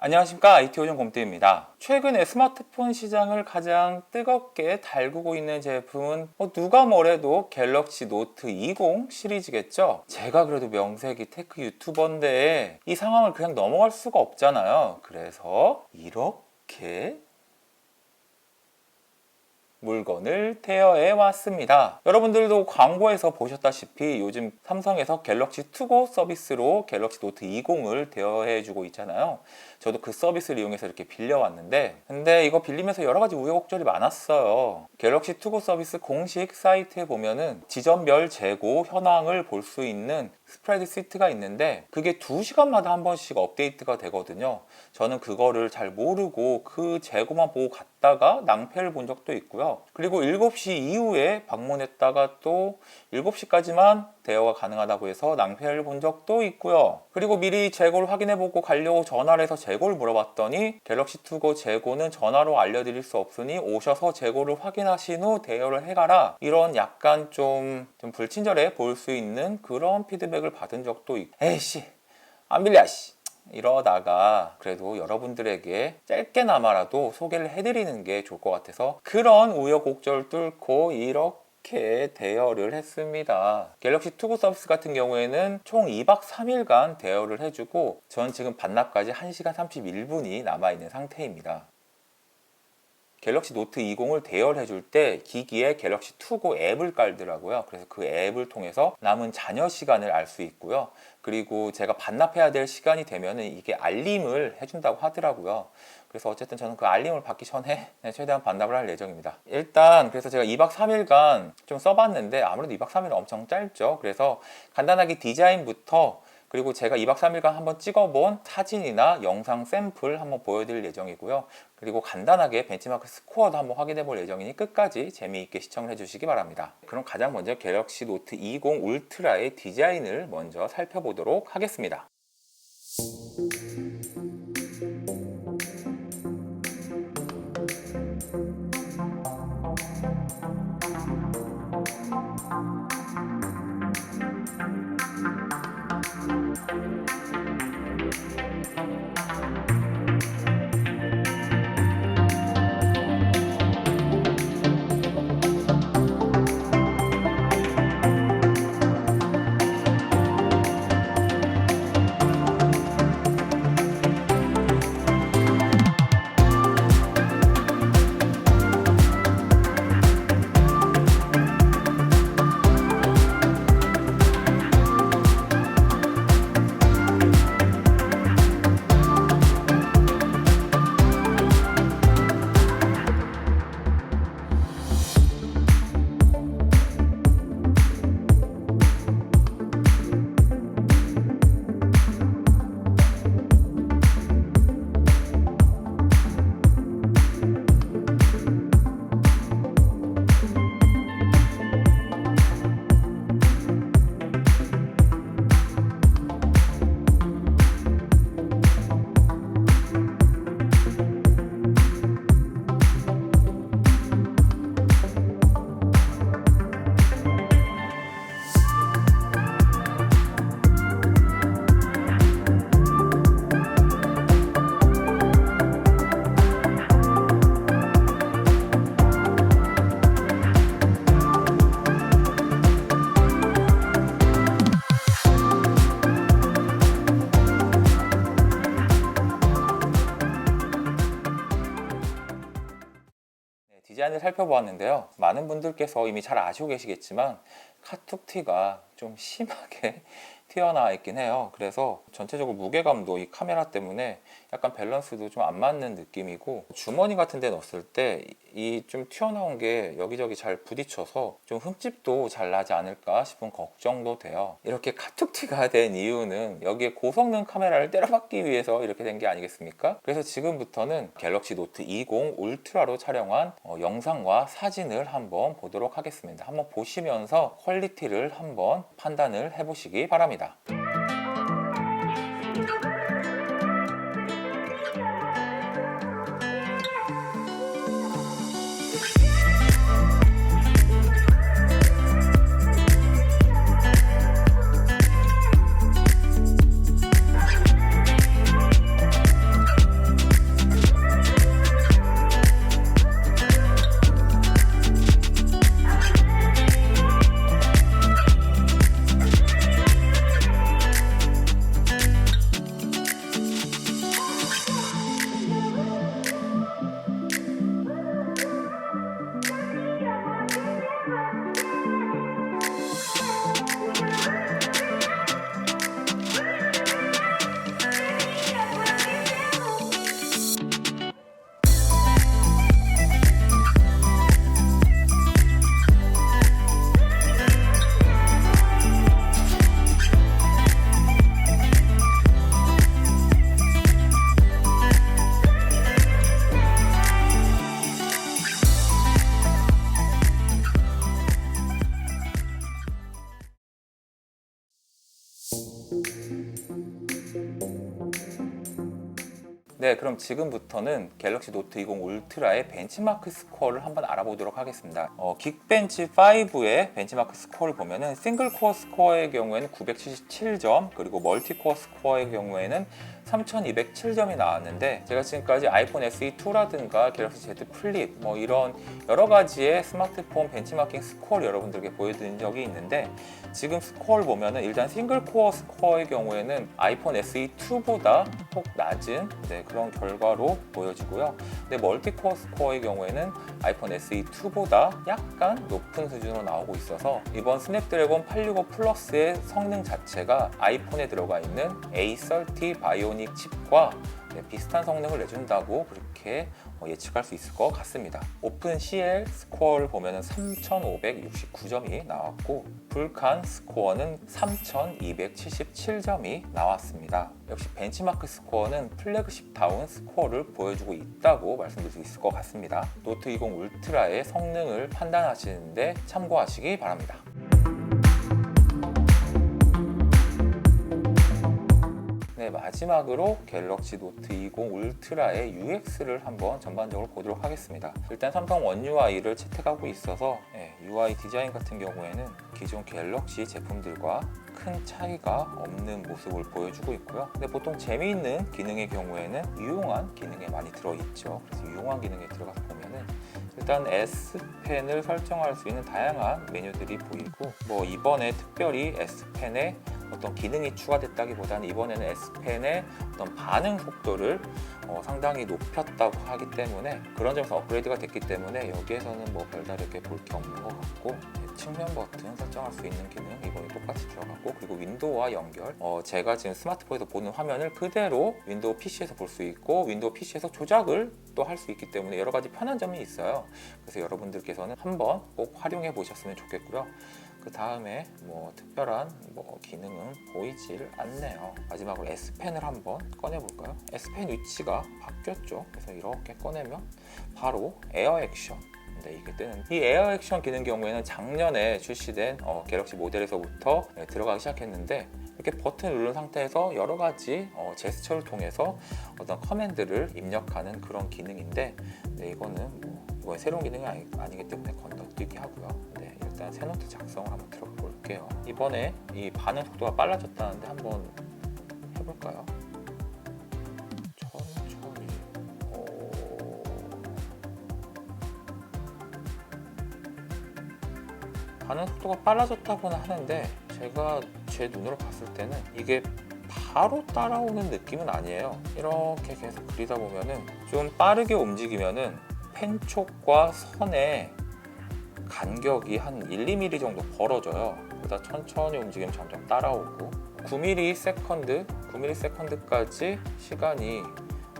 안녕하십니까 IT오전 곰태입니다. 최근에 스마트폰 시장을 가장 뜨겁게 달구고 있는 제품은 뭐 누가 뭐래도 갤럭시 노트 20 시리즈겠죠. 제가 그래도 명색이 테크 유튜버인데 이 상황을 그냥 넘어갈 수가 없잖아요. 그래서 이렇게 물건을 대여해 왔습니다. 여러분들도 광고에서 보셨다시피 요즘 삼성에서 갤럭시 투고 서비스로 갤럭시 노트 20을 대여해 주고 있잖아요. 저도 그 서비스를 이용해서 이렇게 빌려왔는데 근데 이거 빌리면서 여러 가지 우여곡절이 많았어요. 갤럭시 투고 서비스 공식 사이트에 보면은 지점별 재고 현황을 볼 수 있는 스프레드 시트가 있는데 그게 2시간마다 한 번씩 업데이트가 되거든요. 저는 그거를 잘 모르고 그 재고만 보고 갔다가 낭패를 본 적도 있고요. 그리고 7시 이후에 방문했다가 또 7시까지만 대여가 가능하다고 해서 낭패를 본 적도 있고요. 그리고 미리 재고를 확인해보고 가려고 전화를 해서 재고를 물어봤더니 갤럭시 투고 재고는 전화로 알려드릴 수 없으니 오셔서 재고를 확인하신 후 대여를 해가라. 이런 약간 좀, 좀 불친절해 보일 수 있는 그런 피드백을 받은 적도 있고 에이씨 안 빌려 씨 이러다가 그래도 여러분들에게 짧게나마라도 소개를 해드리는 게 좋을 것 같아서 그런 우여곡절 뚫고 이렇게 대여를 했습니다. 갤럭시 투고 서비스 같은 경우에는 총 2박 3일간 대여를 해주고 전 지금 반납까지 1시간 31분이 남아있는 상태입니다. 갤럭시 노트 20을 대여를 해줄 때 기기에 갤럭시 투고 앱을 깔더라고요. 그래서 그 앱을 통해서 남은 잔여 시간을 알 수 있고요. 그리고 제가 반납해야 될 시간이 되면은 이게 알림을 해준다고 하더라고요. 그래서 어쨌든 저는 그 알림을 받기 전에 네, 최대한 반납을 할 예정입니다. 일단 그래서 제가 2박 3일간 좀 써봤는데 아무래도 2박 3일은 엄청 짧죠. 그래서 간단하게 디자인부터 그리고 제가 2박 3일간 한번 찍어본 사진이나 영상 샘플 한번 보여드릴 예정이고요. 그리고 간단하게 벤치마크 스코어도 한번 확인해 볼 예정이니 끝까지 재미있게 시청을 해주시기 바랍니다. 그럼 가장 먼저 갤럭시 노트 20 울트라의 디자인을 먼저 살펴보도록 하겠습니다. 디자인을 살펴보았는데요. 많은 분들께서 이미 잘 아시고 계시겠지만 카툭티가 좀 심하게 튀어나와 있긴 해요. 그래서 전체적으로 무게감도 이 카메라 때문에 약간 밸런스도 좀 안 맞는 느낌이고 주머니 같은 데 넣었을 때 이 좀 튀어나온 게 여기저기 잘 부딪혀서 좀 흠집도 잘 나지 않을까 싶은 걱정도 돼요. 이렇게 카툭티가 된 이유는 여기에 고성능 카메라를 때려박기 위해서 이렇게 된 게 아니겠습니까? 그래서 지금부터는 갤럭시 노트 20 울트라로 촬영한 어, 영상과 사진을 한번 보도록 하겠습니다. 한번 보시면서 퀄리티를 한번 판단을 해보시기 바랍니다. 감사합니다. 네, 그럼 지금부터는 갤럭시 노트 20 울트라의 벤치마크 스코어를 한번 알아보도록 하겠습니다. 어, 긱벤치 5의 벤치마크 스코어를 보면은 싱글 코어 스코어의 경우에는 977점, 그리고 멀티 코어 스코어의 경우에는 3207점이 나왔는데 제가 지금까지 아이폰 SE2라든가 갤럭시 Z 플립 뭐 이런 여러 가지의 스마트폰 벤치마킹 스코어를 여러분들께 보여드린 적이 있는데 지금 스코어를 보면은 일단 싱글 코어 스코어의 경우에는 아이폰 SE2보다 혹 낮은 네, 그런 결과로 보여지고요. 근데 멀티 코어 스코어의 경우에는 아이폰 SE2보다 약간 높은 수준으로 나오고 있어서 이번 스냅드래곤 865 플러스의 성능 자체가 아이폰에 들어가 있는 A30 바이오닉 칩과 네, 비슷한 성능을 내준다고 그렇게 어, 예측할 수 있을 것 같습니다. 오픈 CL 스코어를 보면 3,569점이 나왔고 불칸 스코어는 3,277점이 나왔습니다. 역시 벤치마크 스코어는 플래그십 다운 스코어를 보여주고 있다고 말씀드릴 수 있을 것 같습니다. 노트 20 울트라의 성능을 판단하시는데 참고하시기 바랍니다. 네, 마지막으로 갤럭시 노트 20 울트라의 UX를 한번 전반적으로 보도록 하겠습니다. 일단 삼성 원 UI를 채택하고 있어서 예, UI 디자인 같은 경우에는 기존 갤럭시 제품들과 큰 차이가 없는 모습을 보여주고 있고요. 근데 보통 재미있는 기능의 경우에는 유용한 기능에 많이 들어있죠. 그래서 유용한 기능에 들어가서 보면은 일단 S 펜을 설정할 수 있는 다양한 메뉴들이 보이고 뭐 이번에 특별히 S 펜에 어떤 기능이 추가됐다기보다는 이번에는 S 펜의 어떤 반응 속도를 어, 상당히 높였다고 하기 때문에 그런 점에서 업그레이드가 됐기 때문에 여기에서는 뭐 별다르게 볼 게 없는 것 같고 네, 측면 버튼 설정할 수 있는 기능 이번에 똑같이 들어갔고 그리고 윈도우와 연결. 어, 제가 지금 스마트폰에서 보는 화면을 그대로 윈도우 PC에서 볼 수 있고 윈도우 PC에서 조작을 또 할 수 있기 때문에 여러 가지 편한 점이 있어요. 그래서 여러분들께서는 한번 꼭 활용해 보셨으면 좋겠고요 그 다음에 뭐 특별한 뭐 기능은 보이질 않네요. 마지막으로 S 펜을 한번 꺼내 볼까요? S 펜 위치가 바뀌었죠. 그래서 이렇게 꺼내면 바로 에어 액션. 네, 이게 뜨는 이 에어 액션 기능 경우에는 작년에 출시된 어, 갤럭시 모델에서부터 네, 들어가기 시작했는데 이렇게 버튼 누른 상태에서 여러 가지 어, 제스처를 통해서 어떤 커맨드를 입력하는 그런 기능인데 네, 이거는 뭐 이건 새로운 기능이 아니, 아니기 때문에 건너뛰기 하고요. 네, 일단 새 노트 작성을 한번 들어가 볼게요. 이번에 이 반응 속도가 빨라졌다는데 한번 해볼까요? 천천히. 오... 반응 속도가 빨라졌다고는 하는데 제가 제 눈으로 봤을 때는 이게 바로 따라오는 느낌은 아니에요. 이렇게 계속 그리다 보면은 좀 빠르게 움직이면은 펜 촉과 선의 간격이 한 1, 2mm 정도 벌어져요. 그러다 천천히 움직이면 점점 따라오고 9mm 세컨드, 9mm 세컨드까지 시간이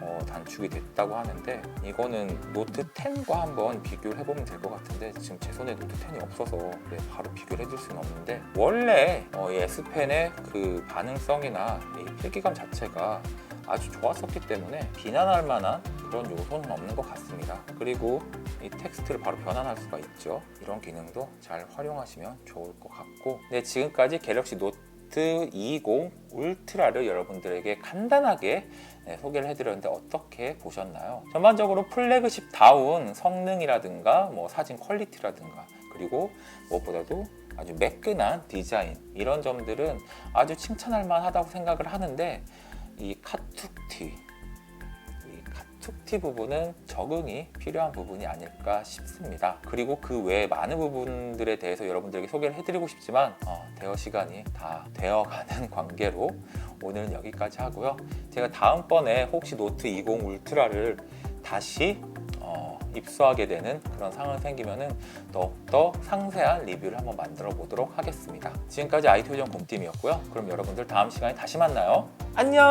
어, 단축이 됐다고 하는데 이거는 노트 10과 한번 비교를 해보면 될 것 같은데 지금 제 손에 노트 10이 없어서 네, 바로 비교를 해줄 수는 없는데 원래 어, 이 S펜의 그 반응성이나 이 필기감 자체가 아주 좋았었기 때문에 비난할 만한 그런 요소는 없는 것 같습니다. 그리고 이 텍스트를 바로 변환할 수가 있죠. 이런 기능도 잘 활용하시면 좋을 것 같고 네, 지금까지 갤럭시 노트 20 울트라를 여러분들에게 간단하게 네, 소개를 해드렸는데 어떻게 보셨나요? 전반적으로 플래그십 다운 성능이라든가 뭐 사진 퀄리티라든가 그리고 무엇보다도 아주 매끈한 디자인 이런 점들은 아주 칭찬할 만하다고 생각을 하는데 이 카툭티 이 카툭티 부분은 적응이 필요한 부분이 아닐까 싶습니다. 그리고 그 외에 많은 부분들에 대해서 여러분들에게 소개를 해드리고 싶지만 어, 대여 시간이 다 되어가는 관계로 오늘은 여기까지 하고요. 제가 다음번에 혹시 노트 20 울트라를 다시 어, 입수하게 되는 그런 상황이 생기면은 더욱더 상세한 리뷰를 한번 만들어 보도록 하겠습니다. 지금까지 IT 요정 곰팀이었고요. 그럼 여러분들 다음 시간에 다시 만나요. 안녕!